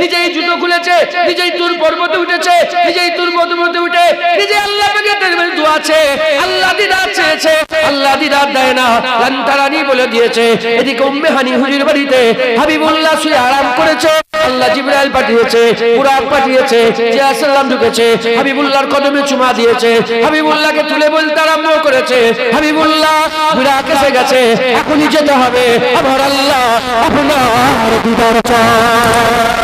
নিজেই খুলেছে নিজেই তুর পর্বতে উঠেছে নিজেই তুর পর্বতে উঠে নিজে আল্লাহ আছে, আল্লাহ দিদার চেয়েছে, আল্লাহ দিদার দেয় না লন্তরানি বলে দিয়েছে। এদিকে উম্মে হানি বাড়িতে হাবিবুল্লাহ শুয়ে আরাম করেছে, আল্লাহ জিবরাইল পাঠিয়েছে বুরাক পাঠিয়েছে, জিয়া সাল্লাম ঢুকেছে, হাবিবুল্লাহর কদমে চুমা দিয়েছে, হাবিবুল্লাহকে তুলে বলতে আরম্ভ করেছে, হাবিবুল্লাহ বুরাক এসে গেছে, এখনই যেতে হবে আমার আল্লাহ, আপনার দিদার চায়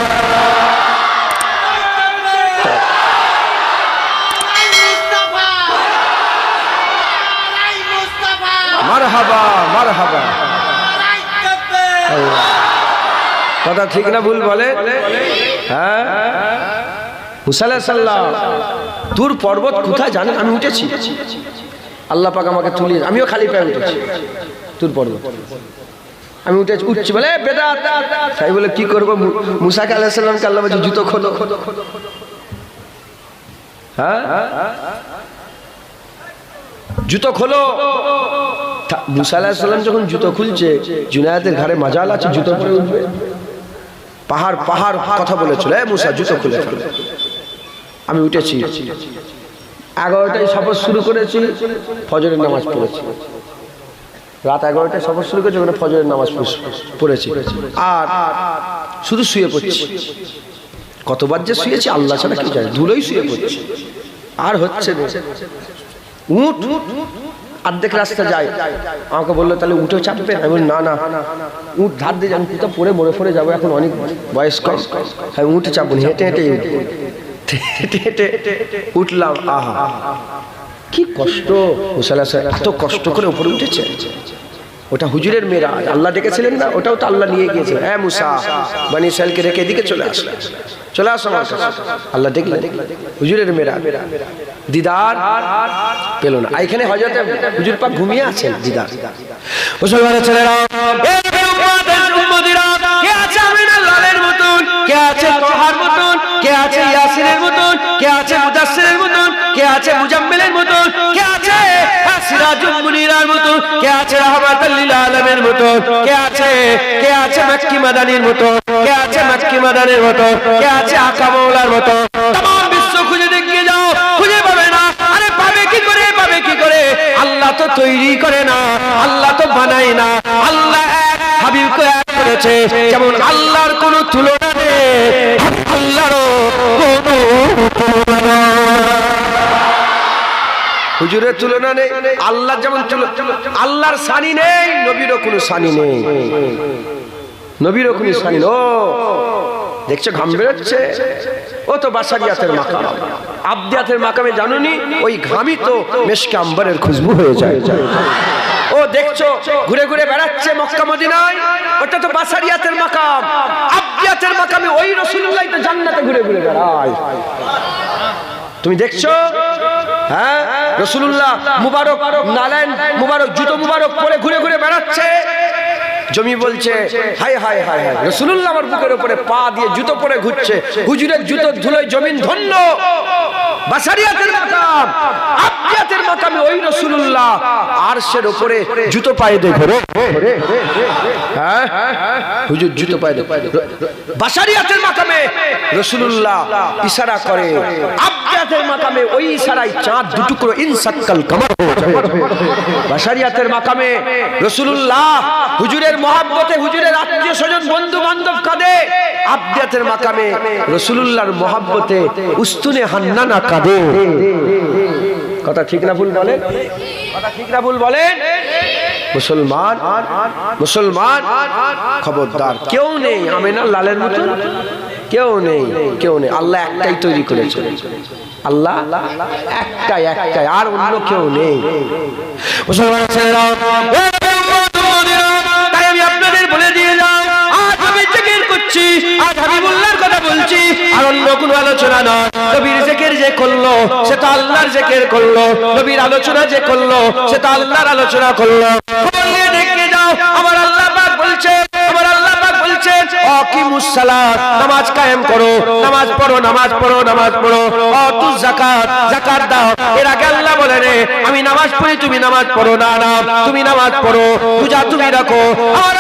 কথা ঠিক না ভুল বলে? হ্যাঁ? হুসালে সাল্লাম তোর পর্বত কোথায় জানেন? আমি উঠেছি। আল্লাহ পাক আমাকে তুলিয়ে আমিও খালি পায়ে উঠেছি। তোর পর্বত। আমি উঠেছি উঠছি বলে বেদাত! তাই বলে কি করব? মুসাকে আলাহ সাল্লামকে আল্লাহ বলছে জুতো খোলো। হ্যাঁ? জুতো খোলো। মুসা আলাহ সাল্লাম যখন জুতো খুলছে জুনায়াতের ঘাড়ে মাজাল আছে, জুতো পরে উঠবে। পাহাড় পাহাড় কথা বলেছিল, এ মুসা, জুতো খুলে ফেলো। আমি উঠেছি। এগারোটায় সফর শুরু করেছি, ফজরের নামাজ পড়েছি। রাত এগারোটায় সফর শুরু করেছি, ওখানে ফজরের নামাজ পড়ে- পড়েছি। আর শুধু শুয়ে পড়ছি। কতবার যে শুয়েছি, আল্লাহ ছাড়া কি জানে ধুলোই শুয়ে পড়ছি। আর হচ্ছে না। উঠ। অর্ধেক রাস্তা যায়। আমাকে বলল, তাহলে উঠে চাপবে আমি বলি না না। উঠ, ধার দিয়ে আমি কোথাও পরে মরে ফরে যাব, এখন অনেক বয়স কম আমি উঠে চাপ হেঁটে হেঁটে। হেঁটে হেঁটে উঠলাম, আহা। কি কষ্ট। হুসাল এত কষ্ট করে উপরে উঠেছে। ওটা হুজুরের মেয়েরা, আল্লাহ ডেকেছিলেন না, ওটাও তো আল্লাহ নিয়ে গিয়েছে। হ্যাঁ মুসা, বানি সাহেলকে রেখে এদিকে চলে আসলে চলে আসো আমার আল্লাহ দেখলেন, হুজুরের মেয়েরা, দিদার পেল না। এখানে হজরতে হুজুর পাক ঘুমিয়ে আছেন, দিদার। মুসলমানের ছেলেরা কে আছে আমিনার মতন? কে আছে তোহার মতন? কে আছে ইয়াসিনের মতন? কে আছে মুদাসসিরের মতন? কে আছে মুজাম্মিলের মতন? কে আছে মুনিরার মতন কে আছে রাহমাতাল লিল আলামের মতন কে আছে কে আছে মক্কি মাদানির মতন কে আছে মক্কি মাদানির মতন কে আছে আকা মাওলার মতন तमाम বিশ্ব খুঁজে দেখিয়ে যাও খুঁজে পাবে না আরে পাবে কি করে পাবে কি করে আল্লাহ তো তৈরি করে না আল্লাহ তো বানায় না আল্লাহ এক হাবিবকে এক করেছে যেমন আল্লাহর কোনো তুলনা নেই হুজুরের তুলনা নেই আল্লাহ যেমন আল্লাহর সানি নেই, নবীরও কোনো সানি নেই। নবীরও কোনো সানি ও, দেখছ, ঘাম বেরোচ্ছে। ও তো বাসারিয়াতের মাকাম। আবদিয়াতের মাকামে জানুনি, ওই ঘামই তো মেশকে আম্বারের খুশবু হয়ে যায়। ও, দেখছ, ঘুরে ঘুরে বেড়াচ্ছে মক্কা মদিনায়, ওটা তো বাসারিয়াতের মাকাম। আবদিয়াতের মাকামে ওই রসুল্লাহ তো জান্নাতে ঘুরে ঘুরে বেড়ায়। তুমি দেখছ হ্যাঁ? রসুল্লাহ মুবারক নালেন মুবারক, জুতো মুবারক পরে ঘুরে ঘুরে বেড়াচ্ছে। জমি বলছে, হাই হাই হাই হাই। রসুল্লাহ আমার বুকের উপরে পা দিয়ে জুতো পরে ঘুরছে। হুজুরের জুতো ধুলোয় জমিন ধন্য। বাসারিয়াতের মাকাম আব্দিয়াতের মাকামে ওই রসুল্লাহ আরশের উপরে জুতো পায়ে ঘোরে। হ্যাঁ? হুজুর, জুতো পায়ে বাসারিয়াতের মাকামে রসুল্লাহ ইশারা করে। মাকামে ওই ইশারায় চাঁদ দুটুকরো ইনসাক্কাল কামার বাসারিয়াতের মাকামে রসুল্লাহ হুজুরের মহাব্বতে হুজুরের আত্মীয় স্বজন বন্ধু বান্ধব কাঁদে। আব্দিয়াতের মাকামে রসুল্লাহর মহাব্বতে উস্তুনে হান্নানা কাঁদে। কথা ঠিক না ভুল বলেন? কথা ঠিক না ভুল মুসলমান মুসলমান, খবরদার। কেউ নেই, আমেনা লালের মতন? কেউ নেই কেউ নেই। আল্লাহ একটাই তৈরি করেছে। আল্লাহ একটাই একটাই। আর অন্য কেউ নেই। বলে করছি, আজ হাবিবুল্লাহর কথা বলছি, আর অন্য কোনো আলোচনা নয়। নবীর জিকির যে করল, সে তো আল্লাহর জিকির করল। নবীর আলোচনা যে করল, সে তো আল্লাহর আলোচনা করল। দেখে যাও আমার আল্লাহ পাক বলছে, আমার আল্লাহ পাক বলছে সালাত, নামাজ কায়েম করো, নামাজ পড়ো নামাজ পড়ো নামাজ পড়ো। যাকাত যাকাত দাও। এর আগে আল্লাহ বলে রে, আমি নামাজ পড়ি, তুমি নামাজ পড়ো, না না, তুমি নামাজ পড়ো, পূজা তুমি রাখো। আর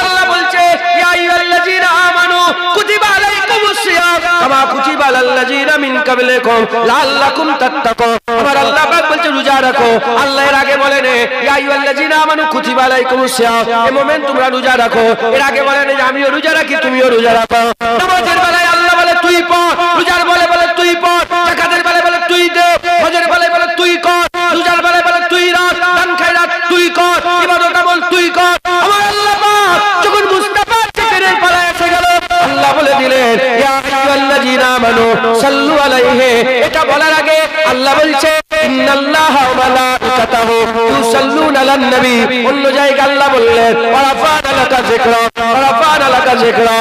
সিয়াম কামা কুতিবা আলাল্লাযীনা মিন ক্বাবলিকুম লাআল্লাকুম তাত্তাকুন। আমার আল্লাহ পাক বলছে, রোজা রাখো। আল্লাহ এর আগে বলেন ইয়া আইয়ুহাল্লাযীনা আমানু কুতিবা আলাইকুমুস সিয়াম এই মোমেন তোমরা রোজা রাখো। এর আগে বলেন যে আমিও রোজা রাখি, তুমিও রোজা রাখো। নামাজের বেলায় আল্লাহ বলে, তুই পড়। রোজার বলে বলে, তুই পড়। লাকা যিকরা রাফা'না লাকা যিকরা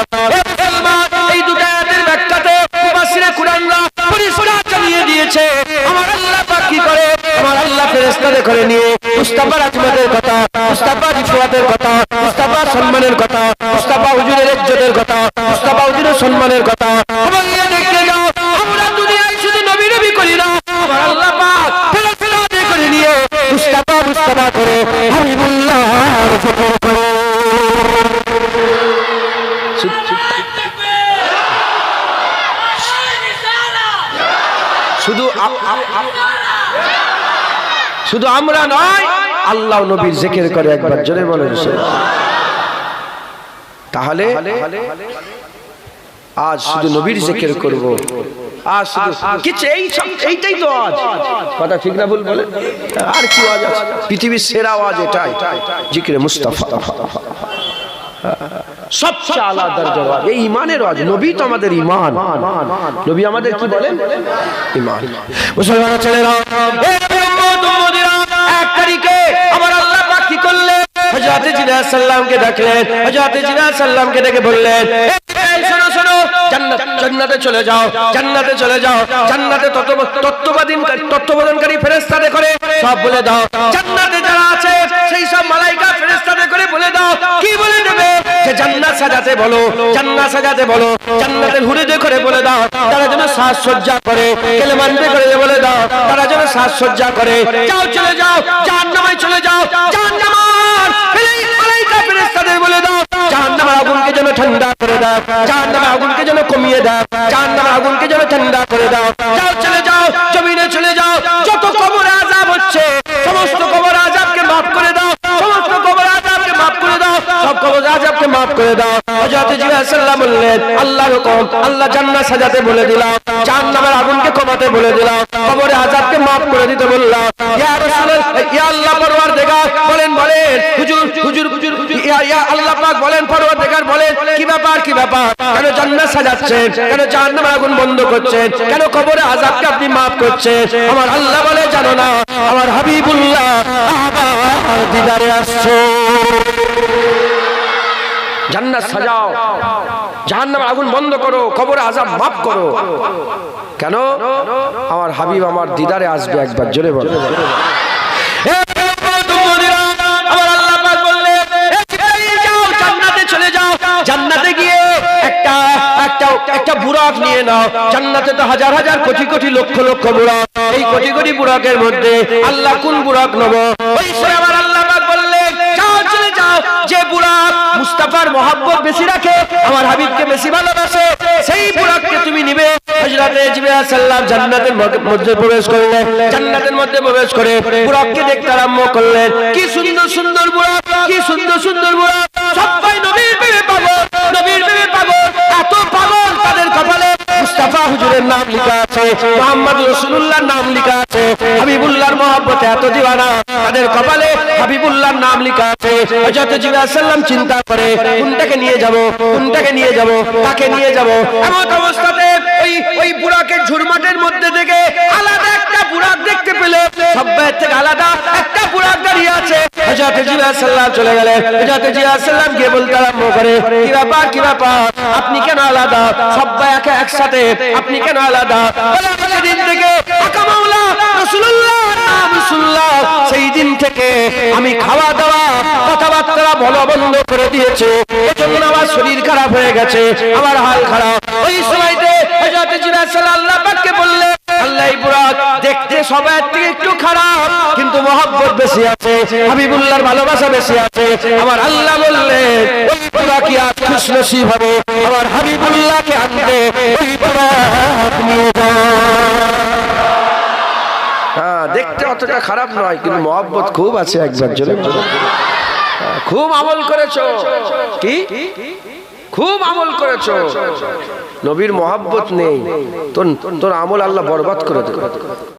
এই দুটো আয়াতের ব্যাখ্যাতে মুফাসসিরে কুরআনরা পরিষ্কার জানিয়ে দিয়েছে আমার আল্লাহ পাক কি করে? আমার আল্লাহ ফেরেশতাদের করে নিয়ে মুস্তাফা আজমতের কথা মুস্তাফা রিফাতের কথা মুস্তাফা সম্মানের কথা মুস্তাফা হুজুরের ইজ্জতের কথা মুস্তাফা হুজুরের সম্মানের কথা। শুধু আমরা নয়, আল্লাহ নবীর জিকির করে একবার জোরে বলেন তাহলে আজ শুধু নবীর জিকির করব। আজ শুধু কিছু এই এইটাই তো আজ। কথা ঠিক না ভুল বলে? আর কি আছে? পৃথিবীর সেরা আওয়াজ এটাই, জিকিরে মুস্তাফা। সবচেয়ে আলা দরজার আওয়াজ এই ইমানের আওয়াজ নবী তো আমাদের ইমান। নবী আমাদের কি বলেন? ইমান। মুসলমান ছেলেরা তারিখে আমার আল্লাহ পাখি করলেন। হযরত জিনাত সাল্লামকে ডাকলেন হযরত জিনাত সাল্লামকে ডেকে বললেন জান্নাত চলে যাও, জান্নাতে চলে যাও, জান্নাতে তত্ত্ব- তত্ত্বাবধান তত্ত্বাবধানকারী ফেরেশতাদের করে সব বলে দাও। জান্নাতে যারা আছে, সেই সব বলে দাও। কি বলে দেবে? যে জান্নাত সাজাতে বলো, জান্নাত সাজাতে বলো, জান্নাতের হুরিদে করে বলে দাও। তারা যেন সাজসজ্জা করে করে বলে দাও। তারা যেন সাজসজ্জা করে। যাও চলে যাও চলে যাও, জাহান্নামার ফেরেশতাদের বলে দাও। জাহান্নামের আগুনকে যেন ঠান্ডা করে দাও। জাহান্নামের আগুনকে যেন কমিয়ে দাও। জাহান্নামের আগুনকে যেন ঠান্ডা করে দাও। যাও চলে যাও, জমিনে চলে যাও, যত কবর আযাব হচ্ছে সমস্ত কবর আযাবকে maaf করে দাও সমস্ত কবর আযাবকে maaf করে দাও কবর আযাবকে করে দাও। হযরত সাল্লাল্লাহু বললেন, আল্লাহর হুকুম, আল্লাহ জান্নাত সাজাতে বলে দিলাম, জাহান্নামের আগুনকে কমাতে বলে দিলাম কবরের আযাবকে maaf করে দিতে বললাম। ইয়া রাসূলুল্লাহ, ইয়া আল্লাহ পরওয়ারদিগার, বলেন বলেন, হুজুর হুজুর হুজুর ইয়া ইয়া আল্লাহ পাক বলেন, পরওয়ারদিগার বলেন, কি ব্যাপার কি ব্যাপার? কেন জান্নাত সাজাচ্ছেন কেন জাহান্নামের আগুন বন্ধ করছেন কেন কবরে আযাবকে আপনি মাফ করছেন? আমার আল্লাহ বলে, জানো না, আমার হাবিবুল্লাহ আবার দিদারে আসছো জান্নাত সাজাও। জাহান্নামের আগুন বন্ধ করো, কবরে আযাব maaf করো। কেন? আমার হাবিব আমার দিদারে আসবে একবার, জোরে বলো। একটা বুরাক নিয়ে নাও। তো হাজার হাজার, কোটি কোটি লক্ষ লক্ষ এই মধ্যে আল্লাহ কোন মুস্তাফার মহাব্বত বেশি রাখে, আমার হাবিবকে বেশি ভালোবাসে। সেই বুরাককে তুমি নিবে। হযরতে জিবরাইল জান্নাতের মধ্যে- প্রবেশ করলেন। জান্নাতের মধ্যে প্রবেশ করে দেখতে আরম্ভ করলেন। কি সুন্দর সুন্দর বুরাক কি সুন্দর সুন্দর বুরাক সবাই নবীর প্রেমে পাগল, নবীর প্রেমে পাগল। নাম লেখা আছে, মোহাম্মদ নাম লেখা আছে, হাবিবুল্লাহর মহব্বত এত দিওয়ানা তাদের কপালে হাবিবুল্লাহর নাম লেখা আছে। চিন্তা করে, কোনটাকে নিয়ে যাব, কোনটাকে নিয়ে যাব, কাকে নিয়ে যাব? এমন অবস্থাতে ওই ওই বুড়াকে ঝুরমাটের মধ্যে থেকে আলাদা একটা বুড়াক চলে গিয়ে করে কি কি আপনি কেন আলাদা? সবাই একে একসাথে আপনি কেন আলাদা? বলে, সেদিন থেকে আকা মাওলা রাসূলুল্লাহ শুনলাম সেই দিন থেকে আমি খাওয়া দাওয়া কথাবার্তা বলা বন্ধ করে দিয়েছে। এজন্য আমার শরীর খারাপ হয়ে গেছে আমার হাল খারাপ। ওই সময়তে হযরত সাল্লাল্লাহু পাককে বললে বুরাক দেখতে সবার থেকে একটু খারাপ কিন্তু মহব্বত বেশি আছে হাবিবুল্লাহর ভালোবাসা বেশি আছে। আমার আল্লাহ বললেন ওই বুরাক আর খুশ হবে আমার হাবিবুল্লাহকে আনতে ওই বুরাক নিয়ে হ্যাঁ দেখতে অতটা খারাপ নয় কিন্তু মহব্বত খুব আছে একবার জন্য। খুব আমল করেছ। কি? খুব আমল করেছ। নবীর মহাব্বত নেই। তোর তোর আমল আল্লাহ বরবাদ করে দেবে।